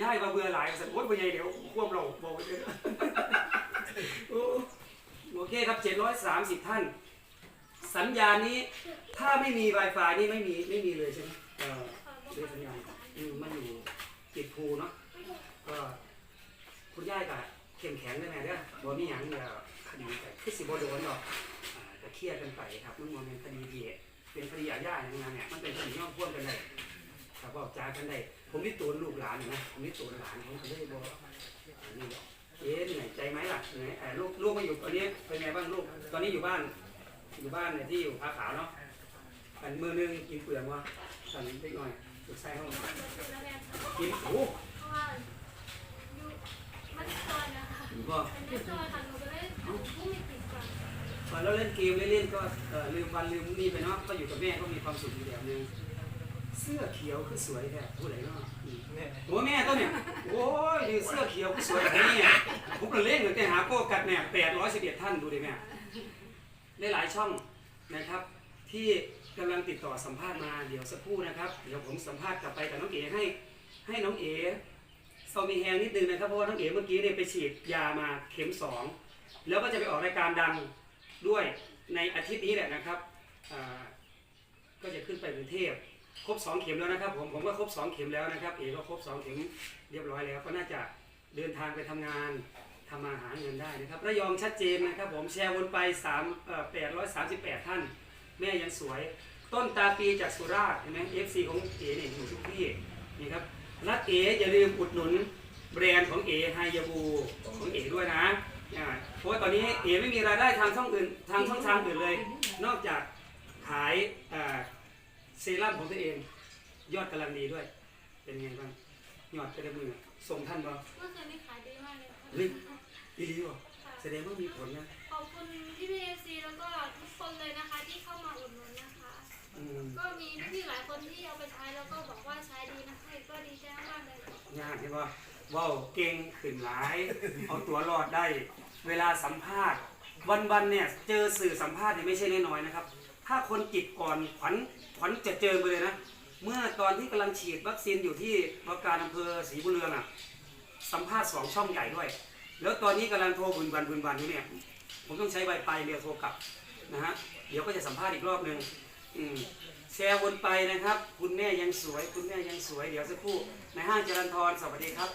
ย่ายมาเบื่อหลายสัตว์โอ๊ยเป็นไงเดี๋ยวควบเราบอกเลยโอ้โอเคครับ 730 ท่าน สัญญาณนี้ถ้าไม่มี Wi-Fi นี่ไม่มีไม่มีเลยใช่ไหมเออเรื่องสัญญาณมันอยู่ติดภูเนาะก็คุณย่ายกับเข้มแข็งได้ไหมเด้อบ่มีหยังเดี๋ยวคดีไปคือสิบ่โดนหรอกอ่าก็เครียดกันไปครับมันบ่แมันเป็นคดีเดียเป็นคดีอาญาอย่างนั้นเนี่ยมันเป็นคดีย่อมพ่วงกันได้ครับบอกจากันได้ ผมนี่ตัวลูกหลานอยู่นะผมนี่ตัวหลานผมก็เลยบอกอันนี้บอกเอ๊ะเหนื่อยใจไหมล่ะเหนื่อยเอ่อลูกลูกมาอยู่ตอนนี้เป็นไงบ้างลูก ตอนนี้อยู่บ้าน อยู่บ้านเนี่ยที่อยู่ผาขาวเนาะอันมือนึงกินเปลือกวะสั่นเล็กหน่อยสุดไส้ห้องกินโอ้เพราะว่าอยู่มันซอยนะคะหนูก็มันไม่ซอยค่ะหนูก็เลยผู้มีติดก่อนพอเราเล่นเกมเล่นๆก็เอ่อลืมวันลืมนี่ไปเนาะก็อยู่กับแม่ก็มีความสุขอยู่แบบนึง เสื้อเขียวคือสวยแท้ผู้ใดเนาะอืมโอ้แม่ตัวเนี่ยโอ้ยนี่เสื้อเขียวคือสวยแบบนี้เนี่ยผมก็เล่นเหมือนแต่หาโก้กัดเนี่ยแปดร้อยสิบเอ็ดท่านดูดิแม่ได้หลายช่องนะครับ ที่กำลังติดต่อสัมภาษณ์มาเดี๋ยวสักครู่นะครับ เดี๋ยวผมสัมภาษณ์กลับไปกับน้องเอ๋ให้ ให้น้องเอ๋ซอมีแฮงนิดนึงนะครับเพราะว่าน้องเอ๋เมื่อกี้เนี่ยไปฉีดยามาเข็มสองแล้วก็จะไปออกรายการดังด้วยในอาทิตย์นี้แหละนะครับอ่าก็จะขึ้นไปกรุงเทพ ครบสองเข็มแล้วนะครับ ผมผมก็ครบสองเข็มแล้วนะครับเอก็ครบสองเข็มเรียบร้อยแล้ว ก็น่าจะเดินทางไปทำงานทำมาหาเงินได้นะครับระยองชัดเจนนะครับ ผมแชร์วนไปสามเอ่อแปดร้อยสามสิบแปดท่าน แม่ยังสวย ต้นตาปีจากสุราษฎร์เห็นไหมเอฟซีของเอ๋เนี่ยอยู่ทุกที่นี่ครับรักเอ๋อย่าลืมอุดหนุนแบรนด์ของเอ๋ไฮยาบูของเอ๋ด้วยนะเพราะว่าตอนนี้เอ๋ไม่มีรายได้ทางช่องอื่นทางช่องทางอื่นเลย นอกจากขายอ่า เซรั่มของตัวเอง ยอดกำลังดีด้วย เป็นไงบ้างยอดกระมือส่งท่านบ่เมื่อคืนนี้ขายดีมากเลยค่ะเฮ้ยดีดีบ่แสดงว่ามีผลนะขอบคุณพี่พีเอซีแล้วก็ทุกคนเลยนะคะที่เข้ามาอุดหนุนนะคะอืมก็มีพี่ๆหลายคนที่เอาไปใช้แล้วก็บอกว่าใช้ดีนะคะก็ดีใจมากเลยยากใช่ป่ะว้าวเก่งขึ้นหลาย เอาตัวรอดได้ เวลาสัมภาษณ์ วันๆเนี่ยเจอสื่อสัมภาษณ์เนี่ยไม่ใช่น้อยๆนะครับ ถ้าคนจิตก่อนขวัญขวัญจะเจอไปเลยนะ เมื่อตอนที่กำลังฉีดวัคซีนอยู่ที่ว่าการอำเภอศรีบุญเรืองอะ สัมภาษณ์สองช่องใหญ่ด้วย แล้วตอนนี้กำลังโทรบุญวันบุญวันอยู่เนี่ย ผมต้องใช้ไวไฟเรียวโทรกลับนะฮะ เดี๋ยวก็จะสัมภาษณ์อีกรอบหนึ่งอืมแชร์วนไปนะครับ คุณแม่ยังสวย คุณแม่ยังสวย เดี๋ยวสักครู่ ในห้างจรันทรสวัสดีครับ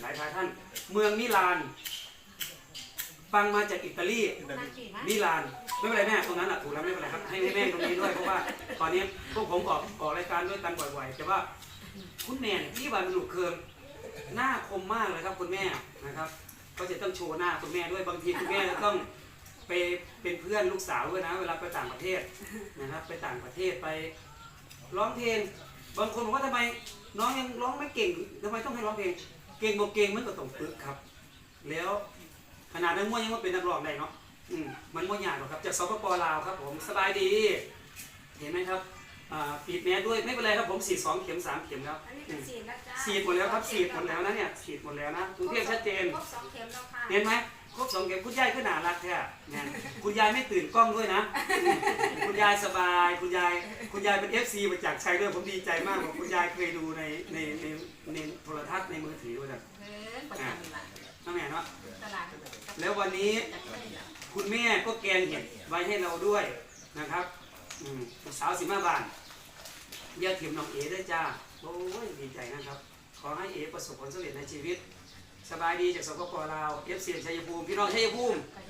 หลายทายท่าน เมืองมิลาน ฟังมาจากอิตาลีมิลานไม่เป็นไรแม่ตรงนั้นอะถูกแล้วไม่เป็นไรครับให้ให้แม่ตรงนี้ด้วยเพราะว่าตอนนี้พวกผมออกออกรายการด้วยกันบ่อยๆแต่ว่าคุณแม่เนี่ยที่วันลูกเคิมหน้าคมมากเลยครับคุณแม่นะครับ ก็จะต้องโชว์หน้าคุณแม่ด้วยบางทีคุณแม่จะต้องไปเป็นเพื่อนลูกสาวด้วยนะ เวลาไปต่างประเทศนะครับไปต่างประเทศไปร้องเพลงบางคนบอกว่าทำไมน้องยังร้องไม่เก่งทำไมต้องให้ร้องเพลง เก่งบอกเก่งมันก็ต้องฝึกครับ แล้ว ขนาดนักมวยยังว่าเป็นนักร้องได้เนาะอืมมันไม่ยากหรอกครับ จากสปปลาวครับผมสบายดี เห็นไหมครับอ่าปิดแมสด้วยไม่เป็นไรครับผมฉีดสองเข็มสามเข็มแล้วอันนี้อืก็มฉีดแล้วจ้าฉีดหมดแล้วครับฉีดหมดแล้วนะเนี่ยฉีดหมดแล้วนะกรุงเทพชัดเจน ครบสองเข็มแล้วค่ะเห็นไหมครบสองเข็มคุณยายก็น่ารักแท้เนี่ยคุณยายไม่ตื่นกล้องด้วยนะ คุณยายสบาย คุณยาย คุณยายเป็นเอฟซีมาจากชัยด้วยผมดีใจมากบอกคุณยายเคยดูในในในในโทรทัศน์ในมือถือว่าแบบเออประจำละ น้องแม่เนาะตลาดแล้ววันนี้คุณแม่ก็แกงเห็ดไว้ให้เราด้วยนะครับอืมลูกสาวสิมาบานอย่าถิ่มน้องเอ๋ด้วยจ้าโอ้ยดีใจนะครับ ขอให้เอ๋ประสบผลสำเร็จในชีวิต สบายดีจากสปปลาวเอฟซีชัยภูมิพี่น้องชัยภูมิก